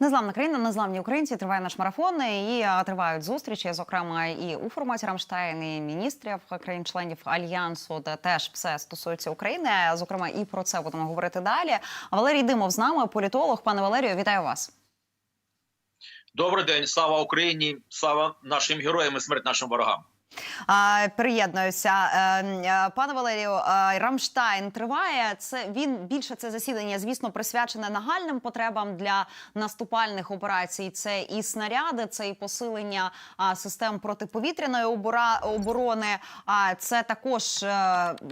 Незламна країна, незламні українці. Триває наш марафон і е, тривають зустрічі, зокрема і у форматі Рамштайн, і міністрів країн-членів альянсу, де теж все стосується України. Зокрема, і про це будемо говорити далі. Валерій Димов з нами, політолог. Пане Валерію, вітаю вас. Добрий день, слава Україні, слава нашим героям і смерть нашим ворогам. Приєднуюся, Е, е, пане Валерію. е, Рамштайн триває. Це він більше це засідання, звісно, присвячене нагальним потребам для наступальних операцій. Це і снаряди, це і посилення систем протиповітряної оборони. А це також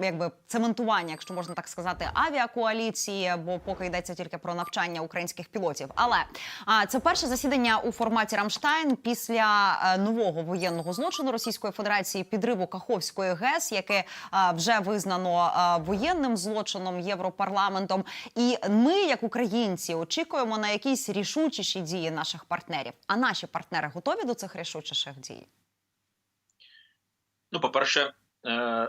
якби цементування, якщо можна так сказати, авіакоаліції, бо поки йдеться тільки про навчання українських пілотів. Але це перше засідання у форматі Рамштайн після нового воєнного злочину Російської Федерації підриву Каховської ГЕС, яке вже визнано воєнним злочином Європарламентом. І ми, як українці, очікуємо на якісь рішучіші дії наших партнерів. А наші партнери готові до цих рішучіших дій? Ну, по-перше, е-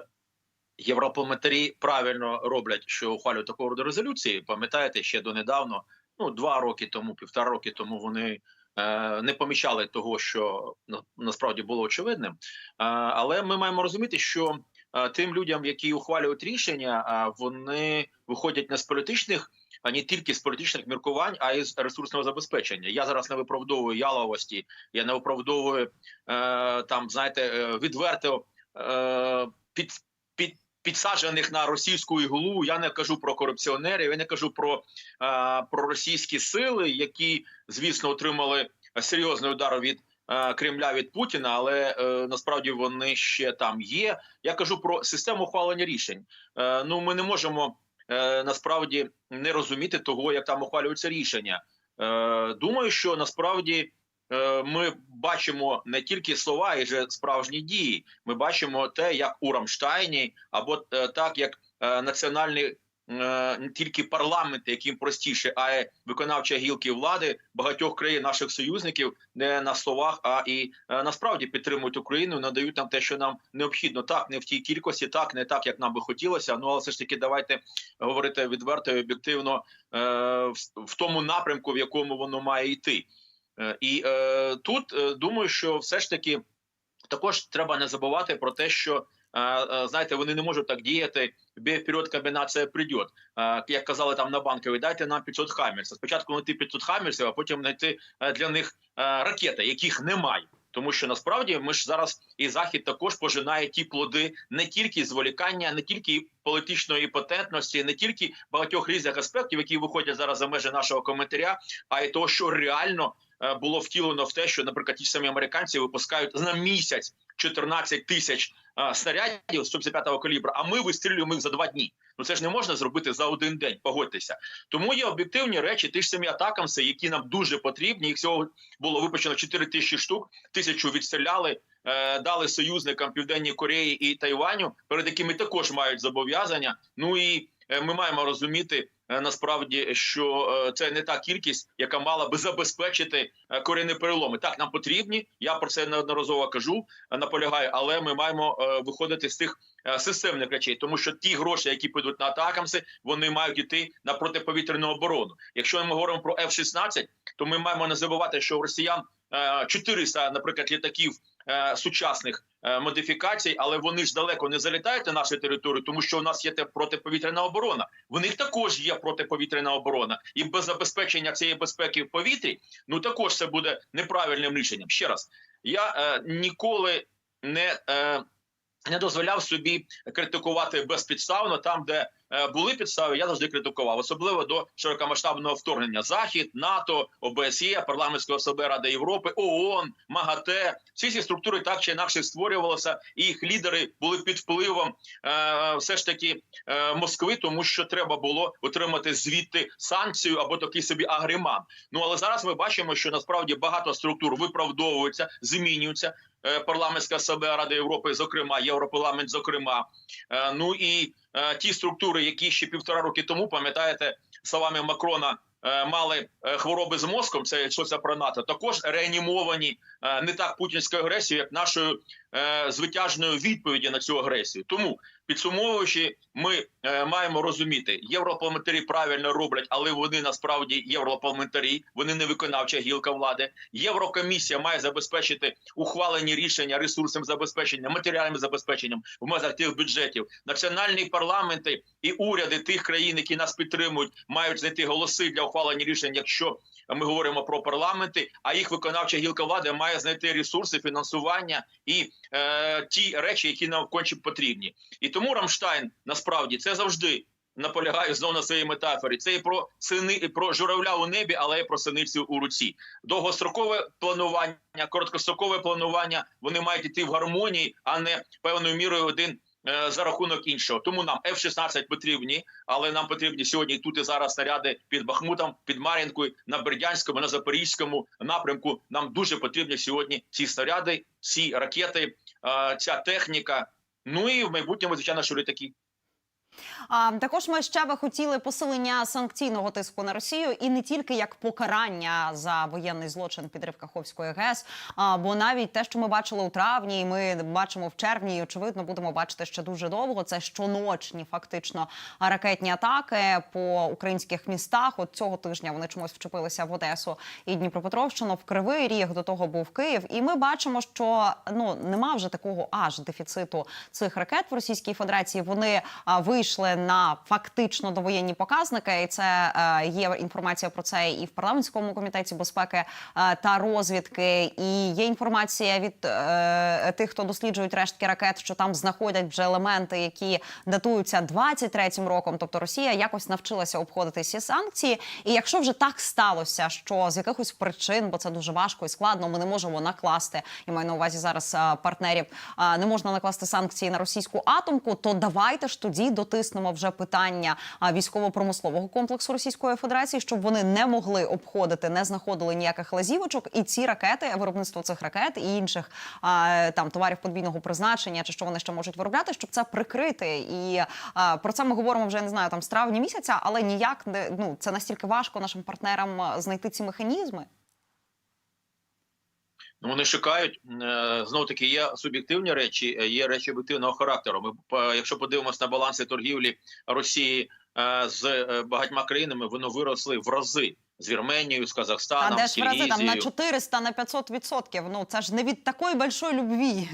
європарламентарі правильно роблять, що ухвалюють такого роду резолюції. Пам'ятаєте, ще донедавно, ну два роки тому, півтора роки тому вони. Е, Не помічали того, що на- насправді було очевидним, Е, але ми маємо розуміти, що е, тим людям, які ухвалюють рішення, вони виходять не з політичних, а не тільки з політичних міркувань, а й з ресурсного забезпечення. Я зараз не виправдовую яловості, я не виправдовую там, знаєте, відверто під підсаджених на російську іглу. Я не кажу про корупціонерів, я не кажу про, е, про російські сили, які, звісно, отримали серйозний удар від. е, Кремля від Путіна, але е, насправді вони ще там є. Я кажу про систему ухвалення рішень. Е, ну ми не можемо е, насправді не розуміти того, як там ухвалюються рішення. Е, думаю, що насправді ми бачимо не тільки слова, і же справжні дії. Ми бачимо те, як у Рамштайні, або е, так, як е, національний. е, Не тільки парламенти, яким простіше, а й виконавча гілки влади багатьох країн наших союзників не на словах, а і е, насправді підтримують Україну, надають нам те, що нам необхідно. Так, не в тій кількості, так не так, як нам би хотілося. Ну але все ж таки, давайте говорити відверто і об'єктивно е, в тому напрямку, в якому воно має йти. Е, І е, тут е, думаю, що все ж таки також треба не забувати про те, що е, знаєте, вони не можуть так діяти. Бій вперед, комбінація прийде. Як казали там на банковій, дайте нам 500 хаммерсів. Спочатку знайти 500 хаммерсів, а потім знайти для них ракети, яких немає. Тому що насправді ми ж зараз і захід також пожинає ті плоди не тільки зволікання, не тільки політичної імпотентності, не тільки багатьох різних аспектів, які виходять зараз за межі нашого коментаря, а й того, що реально було втілено в те, що, наприклад, ті самі американці випускають на місяць 14 тисяч е, снарядів 155-го калібра, а ми вистрілюємо їх за два дні. Ну це ж не можна зробити за один день. Погодьтеся. Тому є об'єктивні речі, ті ж самі атакамси, які нам дуже потрібні. Їх всього було випущено 4 тисячі штук, тисячу відстріляли. е, Дали союзникам Південній Кореї і Тайваню, перед якими також мають зобов'язання. Ну і е, ми маємо розуміти е, насправді, що е, це не та кількість, яка мала би забезпечити е, корінні переломи. Так, нам потрібні. Я про це неодноразово кажу, е, наполягаю, але ми маємо е, виходити з тих е, системних речей, тому що ті гроші, які підуть на атакамси, вони мають йти на протиповітряну оборону. Якщо ми говоримо про F-16, то ми маємо не забувати, що у росіян е, 400, наприклад, літаків е, сучасних е, модифікацій, але вони ж далеко не залітають на нашу територію, тому що у нас є протиповітряна оборона. В них також є протиповітряна оборона, і без забезпечення цієї безпеки в повітрі, ну також це буде неправильним рішенням. Ще раз, я е, ніколи не. Е, не дозволяв собі критикувати безпідставно там, де е, були підстави, я завжди критикував, особливо до широкомасштабного вторгнення. Захід, НАТО, ОБСЄ, парламентська асамблея Ради Європи, ООН, МАГАТЕ. Всі ці структури так чи інакше створювалися, і їх лідери були під впливом е, все ж таки е, Москви, тому що треба було отримати звідти санкцію або такий собі агриман. Ну але зараз ми бачимо, що насправді багато структур виправдовуються, змінюються. Е, Парламентська асамблея Ради Європи, зокрема, Європарламент, зокрема. Е, Ну і е, ті структури, які ще півтора роки тому, пам'ятаєте, словами Макрона. Е, Мали е, хвороби з мозком, це йшлося про НАТО, також реанімовані е, не так путінською агресією, як нашою звитяжної відповіді на цю агресію. Тому підсумовуючи, ми маємо розуміти, європарламентарі правильно роблять, але вони насправді європарламентарі, вони не виконавча гілка влади. Єврокомісія має забезпечити ухвалені рішення ресурсним забезпеченням, матеріальним забезпеченням в межах тих бюджетів. Національні парламенти і уряди тих країн, які нас підтримують, мають знайти голоси для ухвалення рішень, якщо ми говоримо про парламенти, а їх виконавча гілка влади має знайти ресурси, фінансування і е, ті речі, які нам конче потрібні. І тому Рамштайн насправді це завжди наполягаю знову на своїй метафорі. Це і про сини, і про журавля у небі, але і про синицю у руці. Довгострокове планування, короткострокове планування вони мають йти в гармонії, а не певною мірою один. Е, За рахунок іншого, тому нам F-16 потрібні, але нам потрібні сьогодні тут і зараз снаряди під Бахмутом, під Мар'їнкою, на Бердянському, на Запорізькому напрямку. Нам дуже потрібні сьогодні ці снаряди, ці ракети, е, ця техніка. Ну і в майбутньому, звичайно, що літаки. А також ми ще би хотіли посилення санкційного тиску на Росію і не тільки як покарання за воєнний злочин підрив Каховської ГЕС, а бо навіть те, що ми бачили у травні, і ми бачимо в червні, і очевидно будемо бачити ще дуже довго. Це щоночні фактично ракетні атаки по українських містах. От цього тижня вони чомусь вчепилися в Одесу і Дніпропетровщину, в Кривий Ріг. До того був Київ. І ми бачимо, що ну нема вже такого аж дефіциту цих ракет в Російській Федерації. Вони а, вийшли на фактично довоєнні показники, і це е, є інформація про це і в парламентському комітеті безпеки е, та розвідки. І є інформація від е, тих, хто досліджують рештки ракет, що там знаходять вже елементи, які датуються 23-м роком. Тобто Росія якось навчилася обходити ці санкції. І якщо вже так сталося, що з якихось причин, бо це дуже важко і складно, ми не можемо накласти. Я маю на увазі зараз партнерів. Не можна накласти санкції на російську атомку, то давайте ж тоді дотиснемо вже питання військово-промислового комплексу Російської Федерації, щоб вони не могли обходити, не знаходили ніяких лазівочок, і ці ракети, виробництво цих ракет і інших там товарів подвійного призначення, чи що вони ще можуть виробляти, щоб це прикрити. І про це ми говоримо вже не знаю там з травня місяця, але ніяк не ну це настільки важко нашим партнерам знайти ці механізми. Ну, вони шукають знов таки. Є суб'єктивні речі, е, є речі об'єктивного характеру. Ми якщо подивимося на баланси торгівлі Росії е, з е, багатьма країнами, вони виросли в рази з Вірменією, з А Казахстаном, де ж в рази там на Киргізією. 400, на 500 відсотків. Ну це ж не від такої большої любві.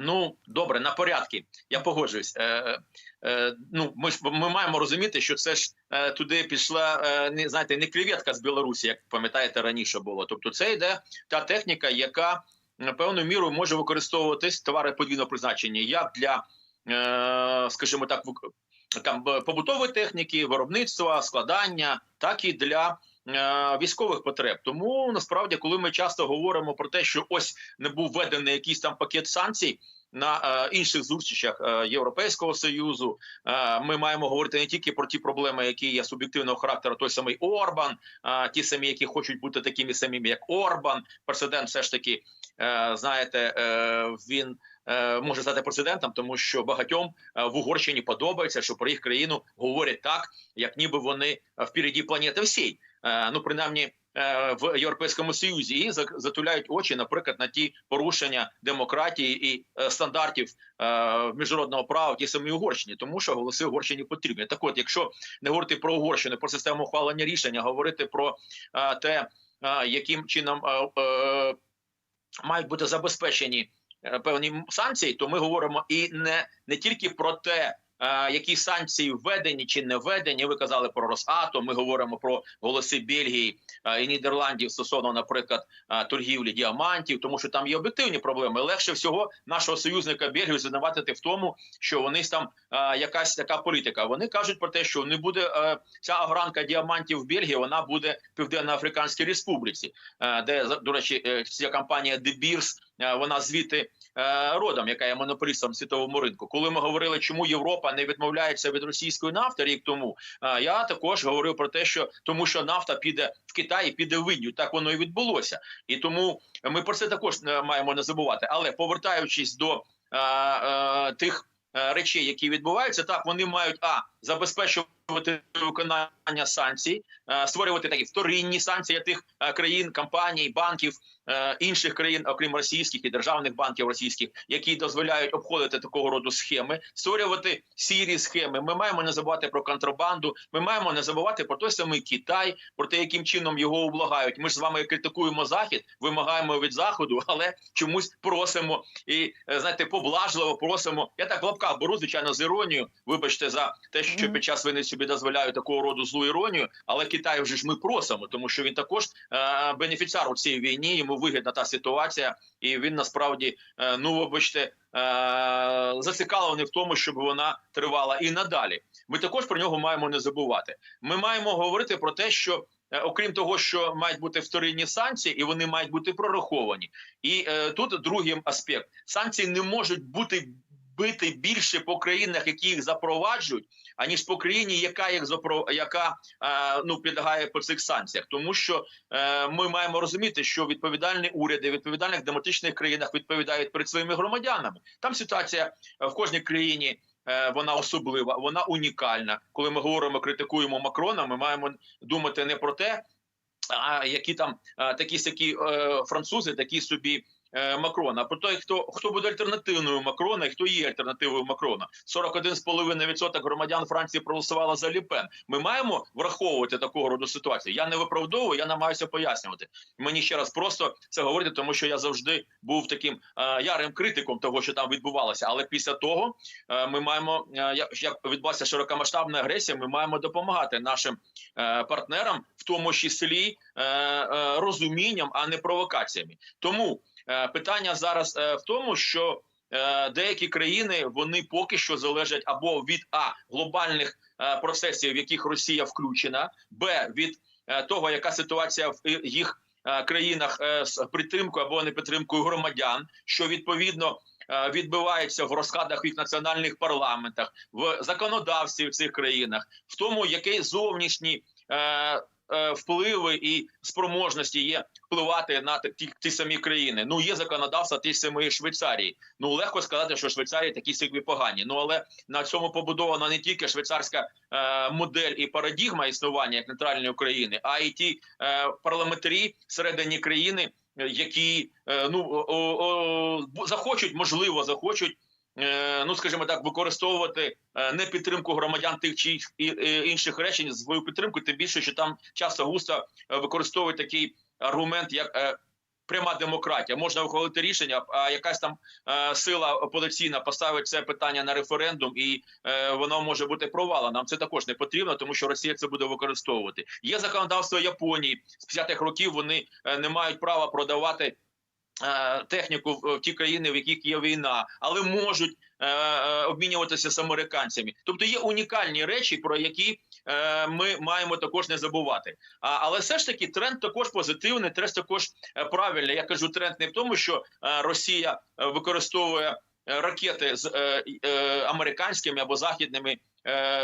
Ну добре, на порядки. Я погоджуюсь. Е, е, ну ми ж ми маємо розуміти, що це ж е, туди пішла е, не знаєте, не креветка з Білорусі, як пам'ятаєте раніше було. Тобто, це йде та техніка, яка е, певною мірою може використовуватись товари подвійного призначення, як для, е, скажімо так, там е, побутової техніки, виробництва, складання, так і для. Е, Військових потреб, тому насправді, коли ми часто говоримо про те, що ось не був введений якийсь там пакет санкцій на е, інших зустрічах е, Європейського союзу, ми маємо говорити не тільки про ті проблеми, які є суб'єктивного характеру, той самий Орбан, ті самі, які хочуть бути такими самими, як Орбан. Президент, все ж таки, знаєте, він. Може стати президентом, тому що багатьом в Угорщині подобається, що про їх країну говорять так, як ніби вони впереді планети всій. Е, Ну, принаймні, е, в Європейському Союзі і за- затуляють очі, наприклад, на ті порушення демократії і е, стандартів міжнародного права в тій самій Угорщині, тому що голоси Угорщині потрібні. Так, от, якщо не говорити про Угорщину, про систему ухвалення рішення, говорити про те, яким чином мають бути забезпечені певні санкції, то ми говоримо і не, не тільки про те. Е, Які санкції введені чи не введені? Ви казали про Росатом. Ми говоримо про голоси Бельгії е, і Нідерландів стосовно, наприклад, е, торгівлі діамантів, тому що там є об'єктивні проблеми. Легше всього нашого союзника Бельгію звинуватити в тому, що вони там якась така політика. Вони кажуть про те, що не буде ця огранка діамантів в Бельгії. Вона буде в Південно-Африканській Республіці, де до речі, ця компанія De вона звідти е, родом, яка є монополістом світовому ринку. Коли ми говорили, чому Європа не відмовляється від російської нафти рік тому, е, я також говорив про те, що тому, що нафта піде в Китай, і піде в Індію. Так воно і відбулося, і тому ми про це також е, маємо не забувати. Але повертаючись до е, е, тих е, речей, які відбуваються, так вони мають а забезпечувати виконання санкцій, е, створювати такі вторинні санкції тих е, країн, компаній, банків е, інших країн, окрім російських і державних банків російських, які дозволяють обходити такого роду схеми, створювати сірі схеми. Ми маємо не забувати про контрабанду. Ми маємо не забувати про той самий Китай, про те, яким чином його облагають. Ми ж з вами критикуємо захід, вимагаємо від заходу, але чомусь просимо і знаєте, поблажливо просимо. Я так в лапках беру, звичайно, з іронією. Вибачте за те, що під час війни собі дозволяю такого роду злу іронію. Але Китай вже ж ми просимо, тому що він також е, бенефіціар у цій війні. Йому вигідна та ситуація, і він насправді е, ну вибачте. е, Зацікавлений в тому, щоб вона тривала і надалі. Ми також про нього маємо не забувати. Ми маємо говорити про те, що е, окрім того, що мають бути вторинні санкції, і вони мають бути прораховані. І е, тут другий аспект: санкції не можуть бути бити більше по країнах, які їх запроваджують, аніж по країні, яка їх запро... яка е, ну підлягає по цих санкціях, тому що е, ми маємо розуміти, що відповідальні уряди відповідальних демократичних країнах відповідають перед своїми громадянами. Там ситуація е, в кожній країні. е, Вона особлива, вона унікальна. Коли ми говоримо, критикуємо Макрона, ми маємо думати не про те, а які там е, такі сякі французи, такі собі Макрона. Про те, хто хто буде альтернативною Макрона, і хто є альтернативою Макрона. 41,5% громадян Франції проголосувало за Ліпен. Ми маємо враховувати такого роду ситуацію. Я не виправдовую, я намагаюся пояснювати. Мені ще раз просто це говорити, тому що я завжди був таким е, ярим критиком того, що там відбувалося. Але після того е, ми маємо е, як, відбулася широкомасштабна агресія. Ми маємо допомагати нашим е, партнерам, в тому числі е, е, розумінням, а не провокаціями. Тому е, питання зараз е, в тому, що е, деякі країни вони поки що залежать або від а глобальних е, процесів, в яких Росія включена, б від е, того, яка ситуація в їх е, країнах е, з підтримкою або непідтримкою громадян, що відповідно. е, Відбувається в розкладах їх національних парламентах, в законодавстві в цих країнах, в тому, який зовнішні е, е, впливи і спроможності є впливати на ті, ті самі країни. Ну є законодавство ті самої Швейцарії. Ну легко сказати, що Швейцарія такі собі погані. Ну але на цьому побудована не тільки швейцарська е, модель і парадігма існування як нейтральної України, а й ті е, парламентарі всередині країни, е, які е, ну о, о, захочуть, можливо, захочуть. е, Ну, скажімо так, використовувати е, не підтримку громадян тих чи інших речень свою підтримку, тим більше, що там часто густо е, використовують такий аргумент, як е, пряма демократія. Можна ухвалити рішення, а якась там е, сила опозиційна поставить це питання на референдум, і е, воно може бути провалом. Нам це також не потрібно, тому що Росія це буде використовувати. Є законодавство Японії з 50-х років. Вони е, не мають права продавати. е, Техніку в ті країни, в яких є війна, але можуть обмінюватися з американцями. Тобто є унікальні речі, про які е, ми маємо також не забувати. Але все ж таки тренд також позитивний, тренд також е, правильний. Я кажу, тренд не в тому, що е, Росія е, використовує е, ракети з е, е, американськими або західними е,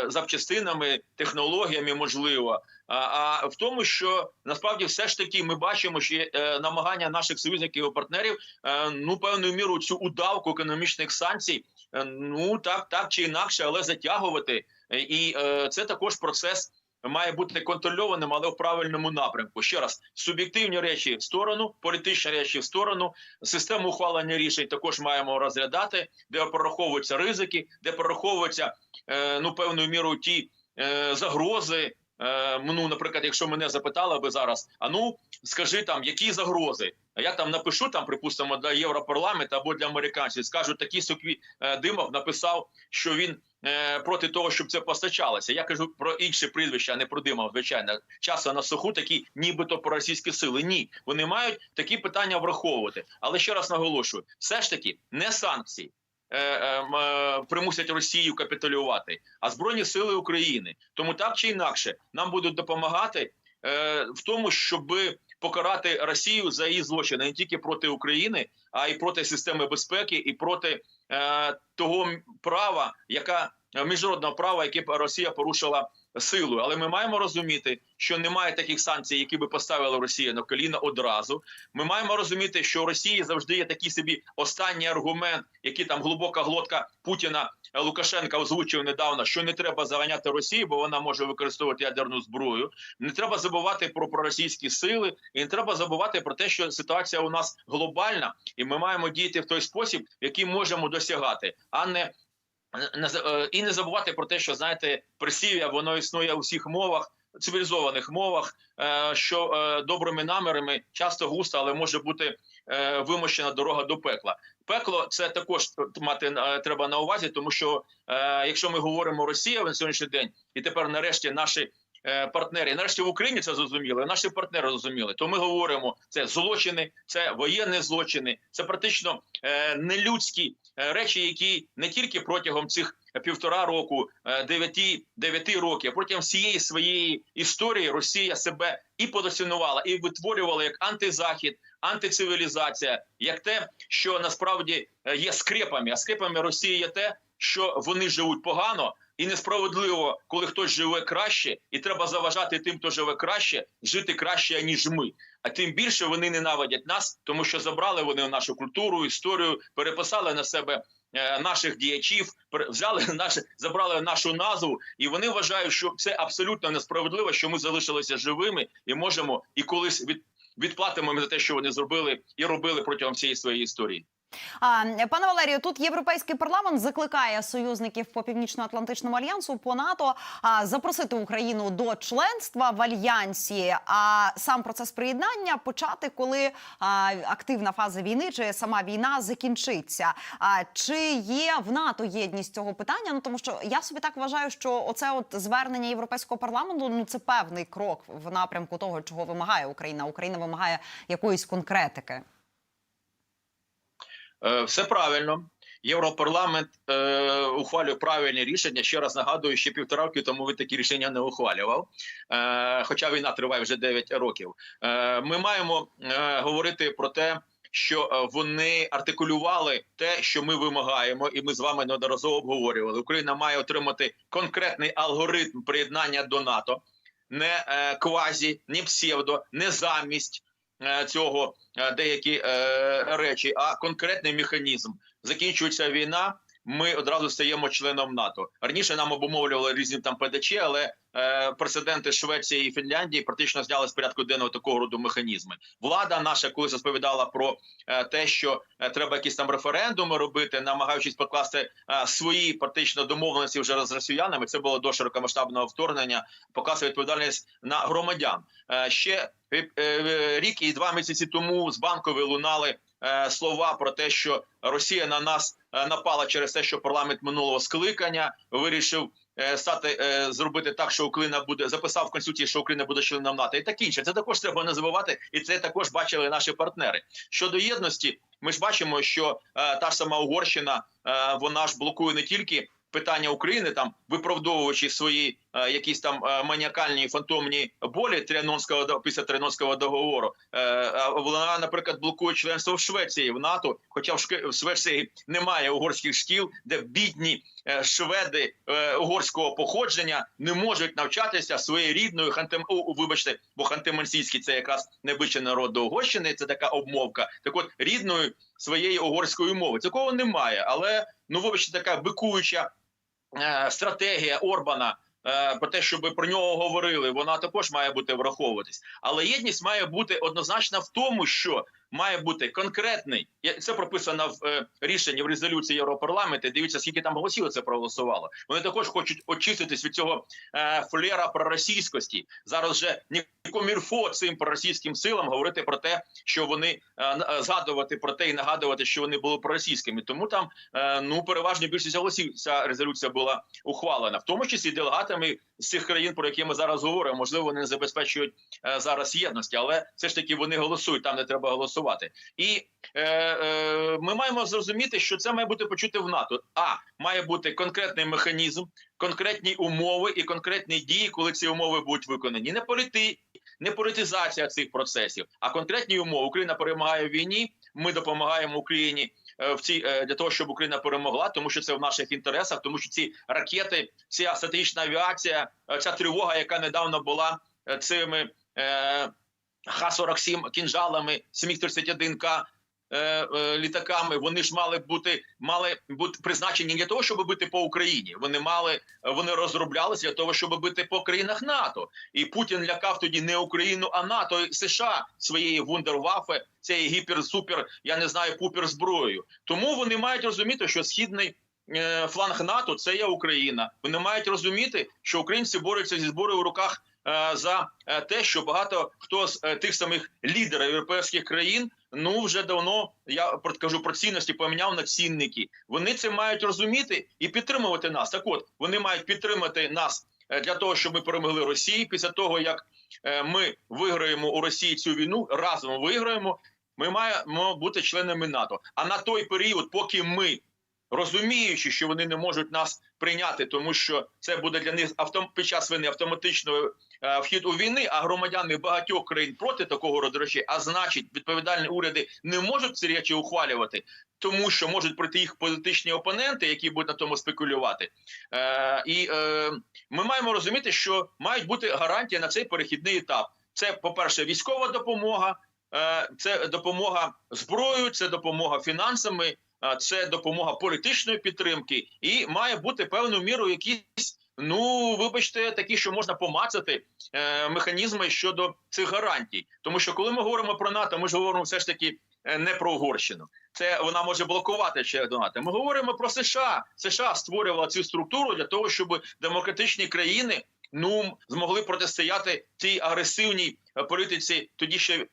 запчастинами, технологіями, можливо, а, в тому, що насправді все ж таки ми бачимо, що е, намагання наших союзників і партнерів е, ну певною мірою цю удавку економічних санкцій, е, ну так, так чи інакше, але затягувати. Е, І е, це також процес має бути контрольованим, але в правильному напрямку. Ще раз, суб'єктивні речі в сторону, політичні речі в сторону, систему ухвалення рішень також маємо розглядати, де прораховуються ризики, де прораховуються е, ну певною мірою ті е, загрози. Е, ну, наприклад, якщо мене запитали би зараз, а ну скажи там, які загрози? А я там напишу там, припустимо, для Європарламенту або для американців. Скажуть, такий Сокві е, Димов написав, що він проти того, щоб це постачалося. Я кажу про інші прізвища, а не про Димов, звичайно. Часу на суху такі, нібито проросійські сили. Ні, вони мають такі питання враховувати. Але ще раз наголошую: все ж таки не санкції. е, е, е, Примусять Росію капітулювати, а збройні сили України. Тому так чи інакше нам будуть допомагати е, в тому, щоб покарати Росію за її злочини не тільки проти України, а й проти системи безпеки, і проти е, того права, яка е, міжнародного права, яке Росія порушила силою. Але ми маємо розуміти, що немає таких санкцій, які би поставили Росія на коліна одразу. Ми маємо розуміти, що у Росії завжди є такий собі останній аргумент, який там глибока глотка Путіна е, Лукашенка озвучив недавно, що не треба заганяти Росію, бо вона може використовувати ядерну зброю. Не треба забувати про проросійські сили, і не треба забувати про те, що ситуація у нас глобальна, і ми маємо діяти в той спосіб, який можемо досягати, а не е, і не забувати про те, що знаєте, присів'я воно існує у всіх мовах, цивілізованих мовах, е, що е, добрими намірами часто густо, але може бути е, вимощена дорога до пекла. Пекло це також мати е, треба на увазі, тому що е, якщо ми говоримо Росія на сьогоднішній день, і тепер нарешті наші. е, Партнери, нарешті в Україні це зрозуміли, наші партнери зрозуміли. То ми говоримо: це злочини, це воєнні злочини, це практично е, нелюдські речі, які не тільки протягом цих півтора року, дев'яти дев'яти років, протягом всієї своєї історії Росія себе і позиціонувала, і витворювала як антизахід, антицивілізація, як те, що насправді е, є скрепами. А скрепами Росії є те, що вони живуть погано. І несправедливо, коли хтось живе краще, і треба заважати тим, хто живе краще, жити краще ніж ми. А тим більше вони ненавидять нас, тому що забрали вони нашу культуру, історію, переписали на себе е, наших діячів, взяли наше, забрали нашу назву, і вони вважають, що це абсолютно несправедливо, що ми залишилися живими і можемо і колись від, відплатимо ми за те, що вони зробили і робили протягом всієї своєї історії. Пане Валерію, тут європейський парламент закликає союзників по північно-атлантичному альянсу по НАТО запросити Україну до членства в альянсі. А сам процес приєднання почати, коли активна фаза війни чи сама війна закінчиться. А чи є в НАТО єдність цього питання? Ну тому що я собі так вважаю, що оце от звернення європейського парламенту ну це певний крок в напрямку того, чого вимагає Україна. Україна вимагає якоїсь конкретики. Е, Все правильно. Європарламент е, ухвалює правильні рішення. Ще раз нагадую, ще півтора роки тому він такі рішення не ухвалював. Е, хоча війна триває вже 9 років. Е, ми маємо е, говорити про те, що е, вони артикулювали те, що ми вимагаємо, і ми з вами неодноразово обговорювали. Україна має отримати конкретний алгоритм приєднання до НАТО, не е, квазі, не псевдо, не замість цього е, деякі е, речі, а конкретний механізм. Закінчується війна. Ми одразу стаємо членом НАТО. Раніше нам обумовлювали різні там ПДЧ, але е, президенти Швеції і Фінляндії практично зняли з порядку денного такого роду механізми. Влада наша колись розповідала про е, те, що е, треба якісь там референдуми робити, намагаючись покласти е, свої практично домовленості вже з росіянами. Це було до широкомасштабного вторгнення. Показує відповідальність на громадян. Е, ще е, е, рік і два місяці тому з банкової лунали слова про те, що Росія на нас е, напала через те, що парламент минулого скликання вирішив е, стати е, зробити так, що Україна буде записав в конституції, що Україна буде членом НАТО, і так інше. Це також треба не забувати, і це також бачили наші партнери. Щодо єдності, ми ж бачимо, що е, та ж сама Угорщина е, вона ж блокує не тільки. Питання України там виправдовуючи свої е, якісь там е, маніакальні фантомні болі Тріанонського після Тріанонського договору. Е, вона, наприклад, блокує членство в Швеції в НАТО. Хоча в, Шки- в Швеції немає угорських шкіл, де бідні е, шведи е, угорського походження не можуть навчатися своєю рідною хантем. О, вибачте, бо хантемансійський це якраз найближчий народ до Угорщини. Це така обмовка. Так от рідною своєї угорської мови. Такого немає, але ну вибачте, така бикуюча стратегія Орбана. е, Про те, щоб про нього говорили, вона також має бути враховуватись. Але єдність має бути однозначна в тому, що має бути конкретний. Це прописано в е, рішенні в резолюції Європарламенту. Дивіться, скільки там голосів це проголосувало. Вони також хочуть очиститись від цього е, флера проросійськості. Зараз вже ні комірфо цим проросійським силам говорити про те, що вони е, згадувати про те і нагадувати, що вони були проросійськими. Тому там ну переважно більшість голосів ця резолюція була ухвалена, в тому числі делегатами з цих країн, про які ми зараз говоримо. Можливо, вони забезпечують зараз єдності, але все ж таки вони голосують там, де треба голосувати. І е, е, ми маємо зрозуміти, що це має бути почути в НАТО. А має бути конкретний механізм, конкретні умови і конкретні дії, коли ці умови будуть виконані. Не політи, не політизація цих процесів, а конкретні умови. Україна перемагає в війні. Ми допомагаємо Україні е, в цій е, для того, щоб Україна перемогла, тому що це в наших інтересах, тому що ці ракети, ця стратегічна авіація, е, ця тривога, яка недавно була цими Х-47 кінжалами, Сміг 31 к е, е, літаками. Вони ж мали бути мали бути призначені для того, щоб бити по Україні. Вони мали вони розроблялися для того, щоб бити по країнах НАТО. І Путін лякав тоді не Україну, а НАТО і США своєї вундервафи, цієї гіпер-супер, я не знаю, пупер зброєю. Тому вони мають розуміти, що східний. е, Фланг НАТО це є Україна. Вони мають розуміти, що українці борються зі зброєю в руках за е, те, що багато хто з е, тих самих лідерів європейських країн ну вже давно я кажу про цінності, поміняв на цінники. Вони це мають розуміти і підтримувати нас. Так, от вони мають підтримати нас е, для того, щоб ми перемогли Росію. Після того як е, ми виграємо у Росії цю війну, разом виграємо. Ми маємо бути членами НАТО. А на той період, поки ми розуміючи, що вони не можуть нас прийняти, тому що це буде для них автом... під час війни автоматично е, вхід у війни, а громадяни багатьох країн проти такого роду речей, а значить, відповідальні уряди не можуть ці речі ухвалювати, тому що можуть прийти їх політичні опоненти, які будуть на тому спекулювати. Е, і е, ми маємо розуміти, що мають бути гарантії на цей перехідний етап. Це, по-перше, військова допомога, е, це допомога зброєю, це допомога фінансами, це допомога політичної підтримки, і має бути певною мірою якісь. Ну, вибачте, такі, що можна помацати е, механізми щодо цих гарантій. Тому що коли ми говоримо про НАТО, ми ж говоримо все ж таки е, не про Угорщину. Це вона може блокувати ще до НАТО. Ми говоримо про США. США створювала цю структуру для того, щоб демократичні країни ну змогли протистояти цій агресивній е, політиці тоді ще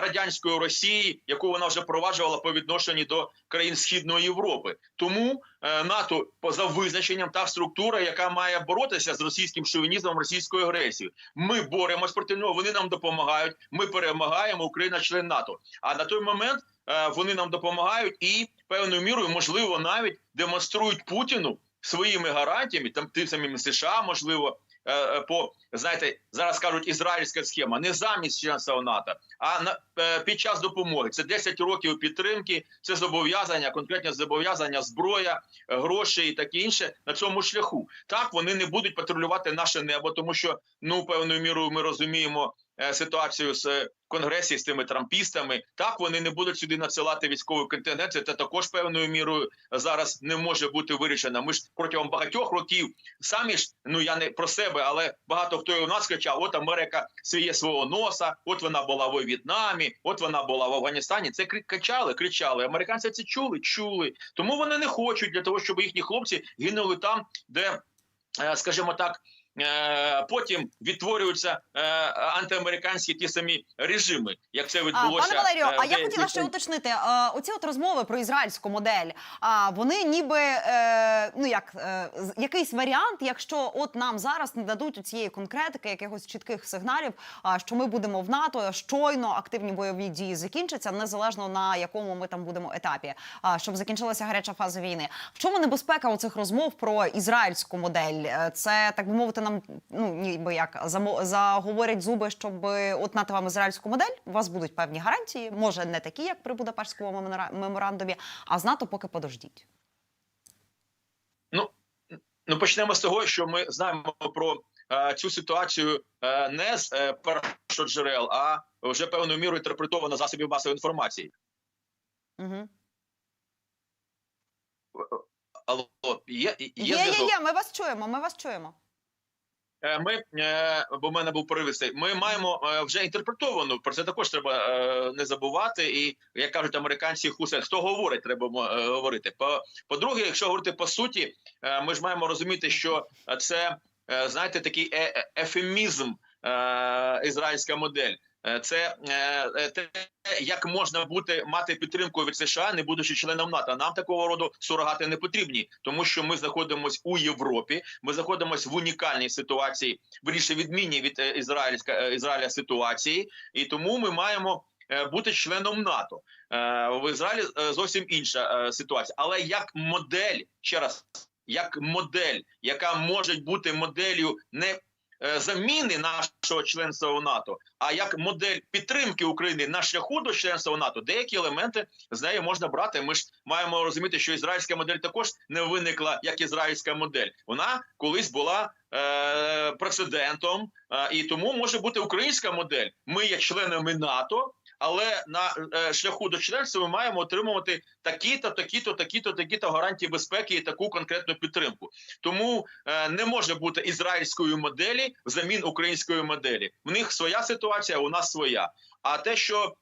радянської Росії, яку вона вже впроваджувала по відношенню до країн Східної Європи. Тому е, НАТО поза визначенням та структура, яка має боротися з російським шовінізмом, російською агресією. Ми боремось проти нього. Вони нам допомагають. Ми перемагаємо. Україна член НАТО. А на той момент е, вони нам допомагають і певною мірою, можливо, навіть демонструють Путіну своїми гарантіями, там тим самим США, можливо. Е, е, По знаєте, зараз кажуть ізраїльська схема не замість членства НАТО, а на е, під час допомоги. Це 10 років підтримки, це зобов'язання, конкретні зобов'язання, зброя, гроші і таке інше на цьому шляху. Так вони не будуть патрулювати наше небо, тому що ну певною мірою ми розуміємо ситуацію з е, конгресі з тими трампістами. Так вони не будуть сюди надсилати військовий контингент. Це також певною мірою зараз не може бути вирішено. Ми ж протягом багатьох років самі ж ну я не про себе, але багато хто у нас кричав: от Америка свіє свого носа, от вона була в В'єтнамі, от вона була в Афганістані. Це кри- кричали, кричали. Американці це чули, чули. Тому вони не хочуть для того, щоб їхні хлопці гинули там, де, е, скажімо так. Е, Потім відтворюються е, антиамериканські ті самі режими, як це відбулося. пане Валерію, е, а я хотіла ще уточнити. Оці от розмови про ізраїльську модель. А вони ніби ну як якийсь варіант, якщо от нам зараз не дадуть у цієї конкретики, якихось чітких сигналів, що ми будемо в НАТО, щойно активні бойові дії закінчаться, незалежно на якому ми там будемо етапі, щоб закінчилася гаряча фаза війни. В чому небезпека у цих розмов про ізраїльську модель? Це так би мовити, нам ну ніби як заговорять зуби, щоб е, от нати вам ізраїльську модель. У вас будуть певні гарантії, може не такі, як при Будапештському меморандумі, а з НАТО поки подождіть. Ну почнемо з того, що ми знаємо про е, цю ситуацію е, не з е, першоджерел, а вже певною мірою інтерпретовано засобів масової інформації. Угу. Алло, є, є, є, є, є, ми вас чуємо. Ми вас чуємо. Е, Ми, е, бо в мене був перевисний, ми маємо е, вже інтерпретовану, про це також треба не забувати. І, як кажуть американці, хусе, хто говорить, треба говорити. По, по-друге, якщо говорити по суті, ми ж маємо розуміти, що це, знаєте, такий ефемізм, ізраїльська модель. Е, Це е, е, те, як можна бути мати підтримку від США, не будучи членом НАТО. Нам такого роду сурогати не потрібні, тому що ми знаходимося у Європі. Ми знаходимося в унікальній ситуації, виріше відмінній від ізраїльська Ізраїля ситуації, і тому ми маємо. Бути членом НАТО в Ізраїлі зовсім інша ситуація, але як модель ще раз, як модель, яка може бути моделлю не заміни нашого членства в НАТО, а як модель підтримки України на шляху до членства в НАТО, деякі елементи з неї можна брати. Ми ж маємо розуміти, що ізраїльська модель також не виникла як ізраїльська модель. Вона колись була е, прецедентом, е, і тому може бути українська модель. Ми є членами НАТО. Але на е, шляху до членства ми маємо отримувати такі-то, такі-то, такі-то, такі-то гарантії безпеки і таку конкретну підтримку. Тому е, не може бути ізраїльської моделі взамін української моделі. В них своя ситуація, у нас своя. А те, що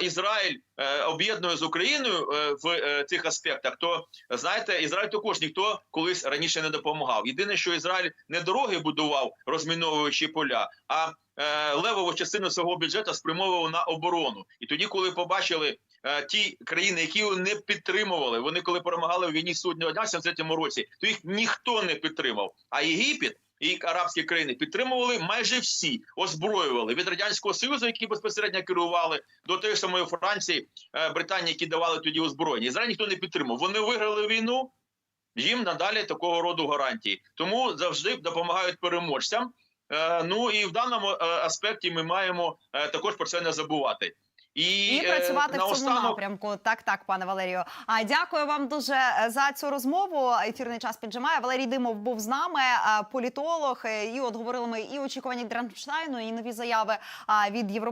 Ізраїль е, об'єднує з Україною е, в е, цих аспектах, то знаєте, Ізраїль також ніхто колись раніше не допомагав. Єдине, що Ізраїль не дороги будував, розміновуючи поля, а левову частину свого бюджету спрямовував на оборону. І тоді, коли побачили ті країни, які не підтримували, вони коли перемагали в війні судного дня в 73-му році, то їх ніхто не підтримав. А Єгипет і арабські країни підтримували майже всі, озброювали від радянського союзу, які безпосередньо керували, до тієї самої Франції, е, Британії, які давали тоді озброєння. Ізраїль ніхто не підтримав. Вони виграли війну. Їм надалі такого роду гарантії, тому завжди допомагають переможцям. Е, ну і в даному е, аспекті ми маємо також про це не забувати. І, І е, працювати в цьому останок... напрямку. Так, так, пане Валерію. А дякую вам дуже е, за цю розмову. Ефірний час піджимає. Валерій Димов був з нами, е, політолог. е, І от говорили ми і очікування Дранштайну, і нові заяви від Європейського.